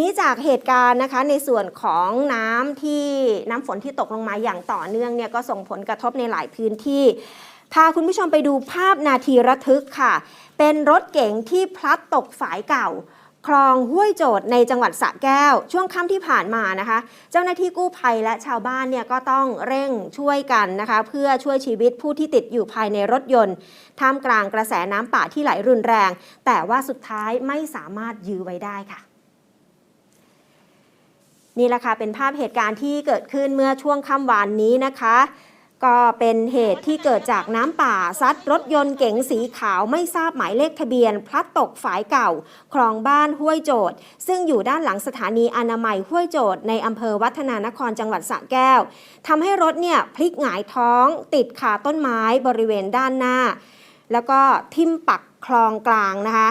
นี้จากเหตุการณ์นะคะในส่วนของน้ำที่น้ำฝนที่ตกลงมาอย่างต่อเนื่องเนี่ยก็ส่งผลกระทบในหลายพื้นที่ พาคุณผู้ชมไปดูภาพนาทีระทึกค่ะ เป็นรถเก๋งที่พลัดตกฝายเก่า คลองห้วยโจดในจังหวัดสระแก้ว ช่วงค่ำที่ผ่านมานะคะ เจ้าหน้าที่กู้ภัยและชาวบ้านเนี่ยก็ต้องเร่งช่วยกันนะคะ เพื่อช่วยชีวิตผู้ที่ติดอยู่ภายในรถยนต์ท่ามกลางกระแสน้ำป่าที่ไหลรุนแรง แต่ว่าสุดท้ายไม่สามารถยื้อไว้ได้ค่ะ นี่แหละค่ะเป็นภาพเหตุการณ์ที่เกิดขึ้นเมื่อช่วงค่ำวานนี้นะคะ ก็เป็นเหตุที่เกิดจากน้ำป่าซัดรถยนต์เก๋งสีขาวไม่ทราบหมายเลขทะเบียน พลัดตกฝายเก่า คลองบ้านห้วยโจดซึ่งอยู่ด้านหลังสถานีอนามัยห้วยโจดในอำเภอวัฒนานครจังหวัดสระแก้วทำให้รถเนี่ยพลิกหงายท้อง ติดคาต้นไม้บริเวณด้านหน้า แล้วก็ทิ่มปักคลองกลางนะคะ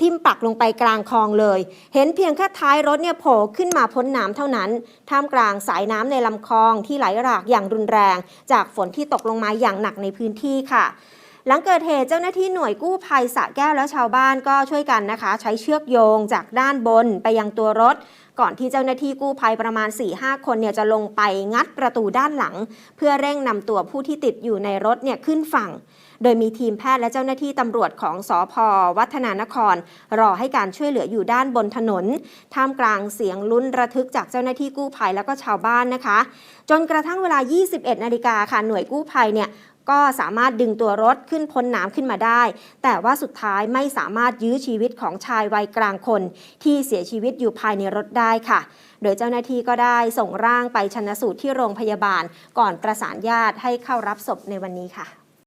ทิ่มปักลงไปกลางคลองเลย เห็นเพียงแค่ท้ายรถเนี่ยโผล่ขึ้นมาพ้นน้ำเท่านั้น ท่ามกลางสายน้ำในลำคลองที่ไหลหลากอย่างรุนแรง จากฝนที่ตกลงมาอย่างหนักในพื้นที่ค่ะ หลังเกิดเหตุเจ้าหน้าที่หน่วยกู้ภัยสะแก้วและชาวบ้านก็ช่วยกันนะคะ ใช้เชือกโยงจากด้านบนไปยังตัวรถ ก่อนที่เจ้าหน้าที่กู้ภัยประมาณ 4-5 คนเนี่ยจะลงไปงัดประตูด้านหลัง เพื่อเร่งนำตัวผู้ที่ติดอยู่ในรถเนี่ยขึ้นฝั่ง โดยมีทีมแพทย์และเจ้าหน้าที่ตำรวจของสอพวัฒนานคร รอให้การช่วยเหลืออยู่ด้านบนถนน ท่ามกลางเสียงลุ้นระทึกจากเจ้าหน้าที่กู้ภัยแล้วก็ชาวบ้านนะคะ จนกระทั่งเวลา 21 นาฬิกาค่ะหน่วยกู้ภัยเนี่ย ก็สามารถดึงตัวรถขึ้นพ้นน้ำขึ้นมาได้ แต่ว่าสุดท้ายไม่สามารถยื้อชีวิตของชายวัยกลางคน ที่เสียชีวิตอยู่ภายในรถได้ค่ะ โดยเจ้าหน้าที่ก็ได้ส่งร่างไปชันสูตรที่โรงพยาบาล ก่อนประสานญาติให้เข้ารับศพในวันนี้ค่ะ